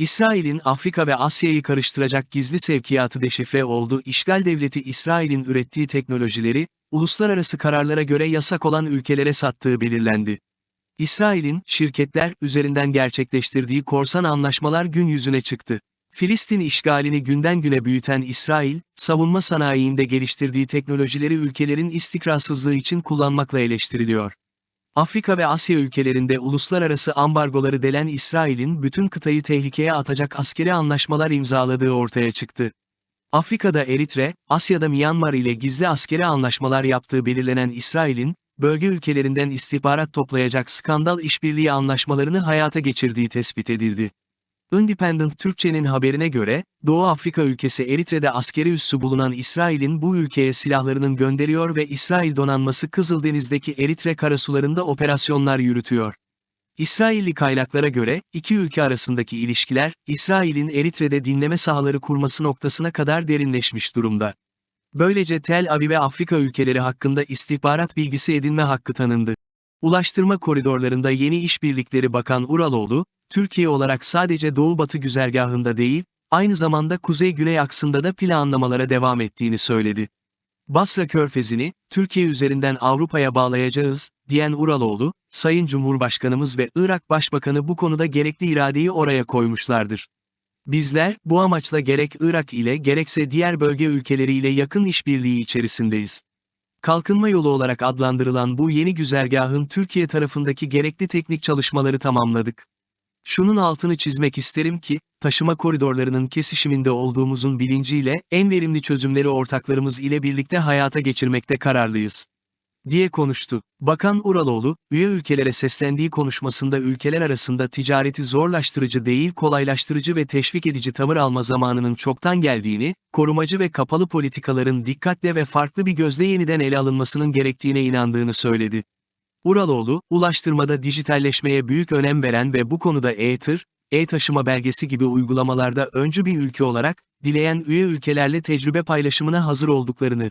İsrail'in Afrika ve Asya'yı karıştıracak gizli sevkiyatı deşifre oldu. İşgal devleti İsrail'in ürettiği teknolojileri, uluslararası kararlara göre yasak olan ülkelere sattığı belirlendi. İsrail'in, şirketler üzerinden gerçekleştirdiği korsan anlaşmalar gün yüzüne çıktı. Filistin işgalini günden güne büyüten İsrail, savunma sanayiinde geliştirdiği teknolojileri ülkelerin istikrarsızlığı için kullanmakla eleştiriliyor. Afrika ve Asya ülkelerinde uluslararası ambargoları delen İsrail'in bütün kıtayı tehlikeye atacak askeri anlaşmalar imzaladığı ortaya çıktı. Afrika'da Eritre, Asya'da Myanmar ile gizli askeri anlaşmalar yaptığı belirlenen İsrail'in, bölge ülkelerinden istihbarat toplayacak skandal işbirliği anlaşmalarını hayata geçirdiği tespit edildi. Independent Türkçe'nin haberine göre, Doğu Afrika ülkesi Eritre'de askeri üssü bulunan İsrail'in bu ülkeye silahlarının gönderiyor ve İsrail donanması Kızıldeniz'deki Eritre karasularında operasyonlar yürütüyor. İsrailli kaynaklara göre, iki ülke arasındaki ilişkiler, İsrail'in Eritre'de dinleme sahaları kurması noktasına kadar derinleşmiş durumda. Böylece Tel Aviv'e Afrika ülkeleri hakkında istihbarat bilgisi edinme hakkı tanındı. Ulaştırma koridorlarında yeni işbirlikleri Bakan Uraloğlu, Türkiye olarak sadece Doğu-Batı güzergahında değil, aynı zamanda Kuzey-Güney aksında da planlamalara devam ettiğini söyledi. Basra Körfezi'ni, Türkiye üzerinden Avrupa'ya bağlayacağız, diyen Uraloğlu, Sayın Cumhurbaşkanımız ve Irak Başbakanı bu konuda gerekli iradeyi oraya koymuşlardır. Bizler, bu amaçla gerek Irak ile gerekse diğer bölge ülkeleriyle yakın işbirliği içerisindeyiz. Kalkınma yolu olarak adlandırılan bu yeni güzergahın Türkiye tarafındaki gerekli teknik çalışmaları tamamladık. Şunun altını çizmek isterim ki, taşıma koridorlarının kesişiminde olduğumuzun bilinciyle en verimli çözümleri ortaklarımız ile birlikte hayata geçirmekte kararlıyız. diye konuştu. Bakan Uraloğlu, üye ülkelere seslendiği konuşmasında ülkeler arasında ticareti zorlaştırıcı değil kolaylaştırıcı ve teşvik edici tavır alma zamanının çoktan geldiğini, korumacı ve kapalı politikaların dikkatle ve farklı bir gözle yeniden ele alınmasının gerektiğine inandığını söyledi. Uraloğlu, ulaştırmada dijitalleşmeye büyük önem veren ve bu konuda e-tır, e-taşıma belgesi gibi uygulamalarda öncü bir ülke olarak, dileyen üye ülkelerle tecrübe paylaşımına hazır olduklarını.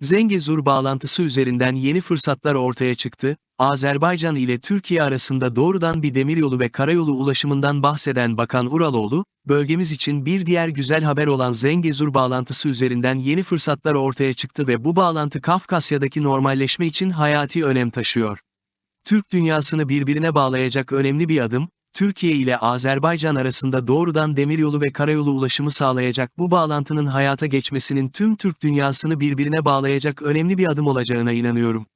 Zengezur bağlantısı üzerinden yeni fırsatlar ortaya çıktı, Azerbaycan ile Türkiye arasında doğrudan bir demiryolu ve karayolu ulaşımından bahseden Bakan Uraloğlu, bölgemiz için bir diğer güzel haber olan Zengezur bağlantısı üzerinden yeni fırsatlar ortaya çıktı ve bu bağlantı Kafkasya'daki normalleşme için hayati önem taşıyor. Türk dünyasını birbirine bağlayacak önemli bir adım, Türkiye ile Azerbaycan arasında doğrudan demiryolu ve karayolu ulaşımı sağlayacak bu bağlantının hayata geçmesinin tüm Türk dünyasını birbirine bağlayacak önemli bir adım olacağına inanıyorum.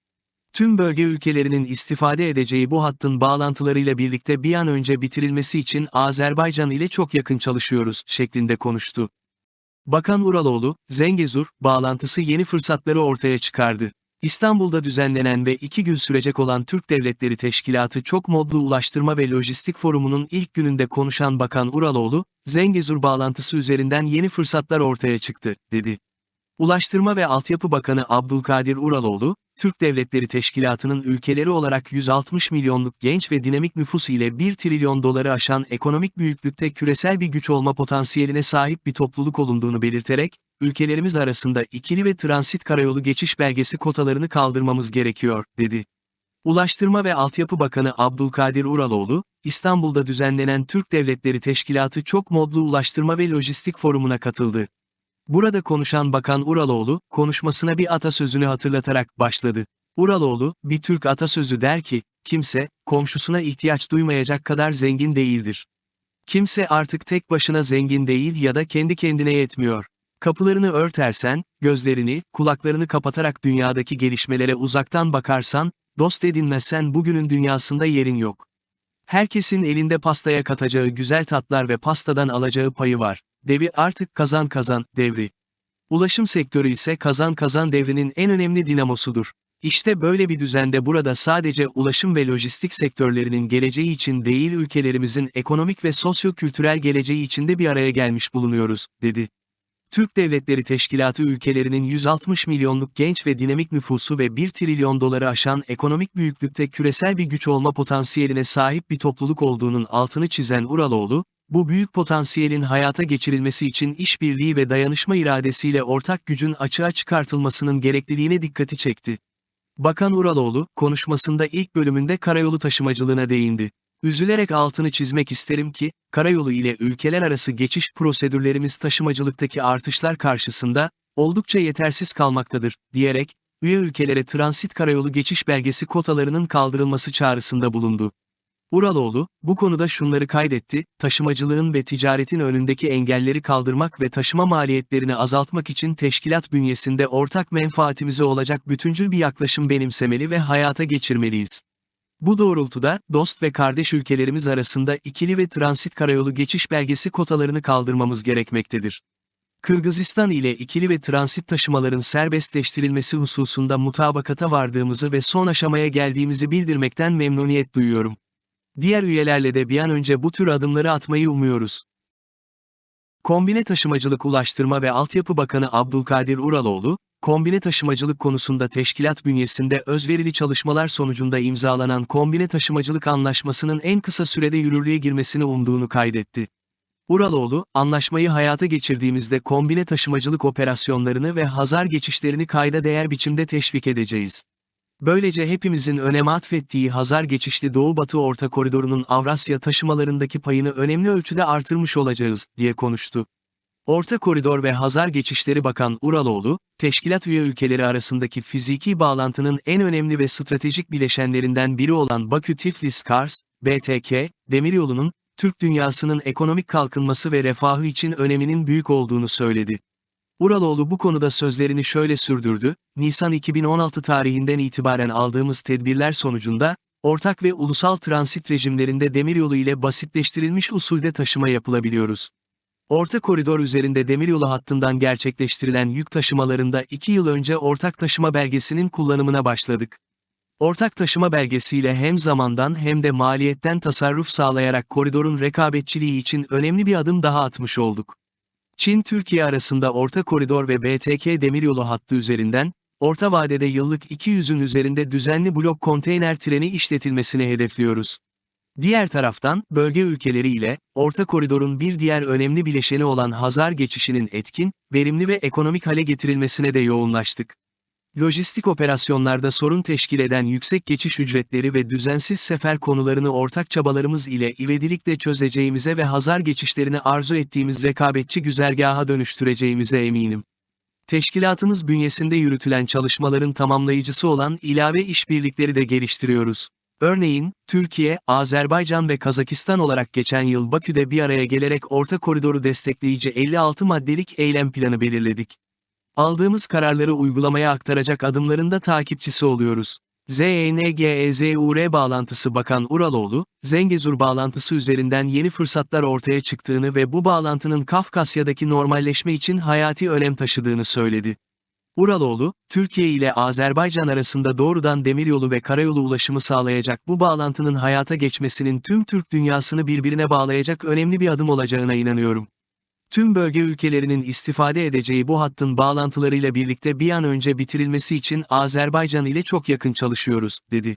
Tüm bölge ülkelerinin istifade edeceği bu hattın bağlantılarıyla birlikte bir an önce bitirilmesi için Azerbaycan ile çok yakın çalışıyoruz, şeklinde konuştu. Bakan Uraloğlu, Zengezur, bağlantısı yeni fırsatları ortaya çıkardı. İstanbul'da düzenlenen ve iki gün sürecek olan Türk Devletleri Teşkilatı Çok Modlu Ulaştırma ve Lojistik Forumu'nun ilk gününde konuşan Bakan Uraloğlu, Zengezur bağlantısı üzerinden yeni fırsatlar ortaya çıktı, dedi. Ulaştırma ve Altyapı Bakanı Abdülkadir Uraloğlu, Türk Devletleri Teşkilatı'nın ülkeleri olarak 160 milyonluk genç ve dinamik nüfus ile 1 trilyon doları aşan ekonomik büyüklükte küresel bir güç olma potansiyeline sahip bir topluluk olunduğunu belirterek, ülkelerimiz arasında ikili ve transit karayolu geçiş belgesi kotalarını kaldırmamız gerekiyor, dedi. Ulaştırma ve Altyapı Bakanı Abdülkadir Uraloğlu, İstanbul'da düzenlenen Türk Devletleri Teşkilatı Çok Modlu Ulaştırma ve Lojistik Forumu'na katıldı. Burada konuşan Bakan Uraloğlu, konuşmasına bir atasözünü hatırlatarak başladı. Uraloğlu, bir Türk atasözü der ki, kimse, komşusuna ihtiyaç duymayacak kadar zengin değildir. Kimse artık tek başına zengin değil ya da kendi kendine yetmiyor. Kapılarını örtersen, gözlerini, kulaklarını kapatarak dünyadaki gelişmelere uzaktan bakarsan, dost edinmezsen bugünün dünyasında yerin yok. Herkesin elinde pastaya katacağı güzel tatlar ve pastadan alacağı payı var. Devir artık kazan kazan devri. Ulaşım sektörü ise kazan kazan devrinin en önemli dinamosudur. İşte böyle bir düzende burada sadece ulaşım ve lojistik sektörlerinin geleceği için değil ülkelerimizin ekonomik ve sosyo-kültürel geleceği için de bir araya gelmiş bulunuyoruz, dedi. Türk Devletleri Teşkilatı ülkelerinin 160 milyonluk genç ve dinamik nüfusu ve 1 trilyon doları aşan ekonomik büyüklükte küresel bir güç olma potansiyeline sahip bir topluluk olduğunun altını çizen Uraloğlu, bu büyük potansiyelin hayata geçirilmesi için işbirliği ve dayanışma iradesiyle ortak gücün açığa çıkartılmasının gerekliliğine dikkati çekti. Bakan Uraloğlu, konuşmasında ilk bölümünde karayolu taşımacılığına değindi. Üzülerek altını çizmek isterim ki, karayolu ile ülkeler arası geçiş prosedürlerimiz taşımacılıktaki artışlar karşısında, oldukça yetersiz kalmaktadır, diyerek, üye ülkelere transit karayolu geçiş belgesi kotalarının kaldırılması çağrısında bulundu. Uraloğlu, bu konuda şunları kaydetti, taşımacılığın ve ticaretin önündeki engelleri kaldırmak ve taşıma maliyetlerini azaltmak için teşkilat bünyesinde ortak menfaatimize olacak bütüncül bir yaklaşım benimsemeli ve hayata geçirmeliyiz. Bu doğrultuda, dost ve kardeş ülkelerimiz arasında ikili ve transit karayolu geçiş belgesi kotalarını kaldırmamız gerekmektedir. Kırgızistan ile ikili ve transit taşımaların serbestleştirilmesi hususunda mutabakata vardığımızı ve son aşamaya geldiğimizi bildirmekten memnuniyet duyuyorum. Diğer üyelerle de bir an önce bu tür adımları atmayı umuyoruz. Kombine Taşımacılık Ulaştırma ve Altyapı Bakanı Abdülkadir Uraloğlu, kombine taşımacılık konusunda teşkilat bünyesinde özverili çalışmalar sonucunda imzalanan kombine taşımacılık anlaşmasının en kısa sürede yürürlüğe girmesini umduğunu kaydetti. Uraloğlu, anlaşmayı hayata geçirdiğimizde kombine taşımacılık operasyonlarını ve hazar geçişlerini kayda değer biçimde teşvik edeceğiz. Böylece hepimizin öneme atfettiği Hazar geçişli Doğu-Batı Orta Koridoru'nun Avrasya taşımalarındaki payını önemli ölçüde artırmış olacağız, diye konuştu. Orta Koridor ve Hazar Geçişleri Bakan Uraloğlu, teşkilat üye ülkeleri arasındaki fiziki bağlantının en önemli ve stratejik bileşenlerinden biri olan Bakü-Tiflis-Kars, BTK, demiryolunun, Türk dünyasının ekonomik kalkınması ve refahı için öneminin büyük olduğunu söyledi. Uraloğlu bu konuda sözlerini şöyle sürdürdü, Nisan 2016 tarihinden itibaren aldığımız tedbirler sonucunda, ortak ve ulusal transit rejimlerinde demiryolu ile basitleştirilmiş usulde taşıma yapılabiliyoruz. Orta koridor üzerinde demiryolu hattından gerçekleştirilen yük taşımalarında 2 yıl önce ortak taşıma belgesinin kullanımına başladık. Ortak taşıma belgesiyle hem zamandan hem de maliyetten tasarruf sağlayarak koridorun rekabetçiliği için önemli bir adım daha atmış olduk. Çin-Türkiye arasında Orta Koridor ve BTK demiryolu hattı üzerinden, orta vadede yıllık 200'ün üzerinde düzenli blok konteyner treni işletilmesini hedefliyoruz. Diğer taraftan, bölge ülkeleri ile, Orta Koridor'un bir diğer önemli bileşeni olan Hazar geçişinin etkin, verimli ve ekonomik hale getirilmesine de yoğunlaştık. Lojistik operasyonlarda sorun teşkil eden yüksek geçiş ücretleri ve düzensiz sefer konularını ortak çabalarımız ile ivedilikle çözeceğimize ve Hazar geçişlerini arzu ettiğimiz rekabetçi güzergaha dönüştüreceğimize eminim. Teşkilatımız bünyesinde yürütülen çalışmaların tamamlayıcısı olan ilave işbirlikleri de geliştiriyoruz. Örneğin, Türkiye, Azerbaycan ve Kazakistan olarak geçen yıl Bakü'de bir araya gelerek Orta Koridoru destekleyici 56 maddelik eylem planı belirledik. Aldığımız kararları uygulamaya aktaracak adımların da takipçisi oluyoruz. ZENGEZUR bağlantısı Bakan Uraloğlu, Zengezur bağlantısı üzerinden yeni fırsatlar ortaya çıktığını ve bu bağlantının Kafkasya'daki normalleşme için hayati önem taşıdığını söyledi. Uraloğlu, Türkiye ile Azerbaycan arasında doğrudan demiryolu ve karayolu ulaşımı sağlayacak bu bağlantının hayata geçmesinin tüm Türk dünyasını birbirine bağlayacak önemli bir adım olacağına inanıyorum. Tüm bölge ülkelerinin istifade edeceği bu hattın bağlantılarıyla birlikte bir an önce bitirilmesi için Azerbaycan ile çok yakın çalışıyoruz, dedi.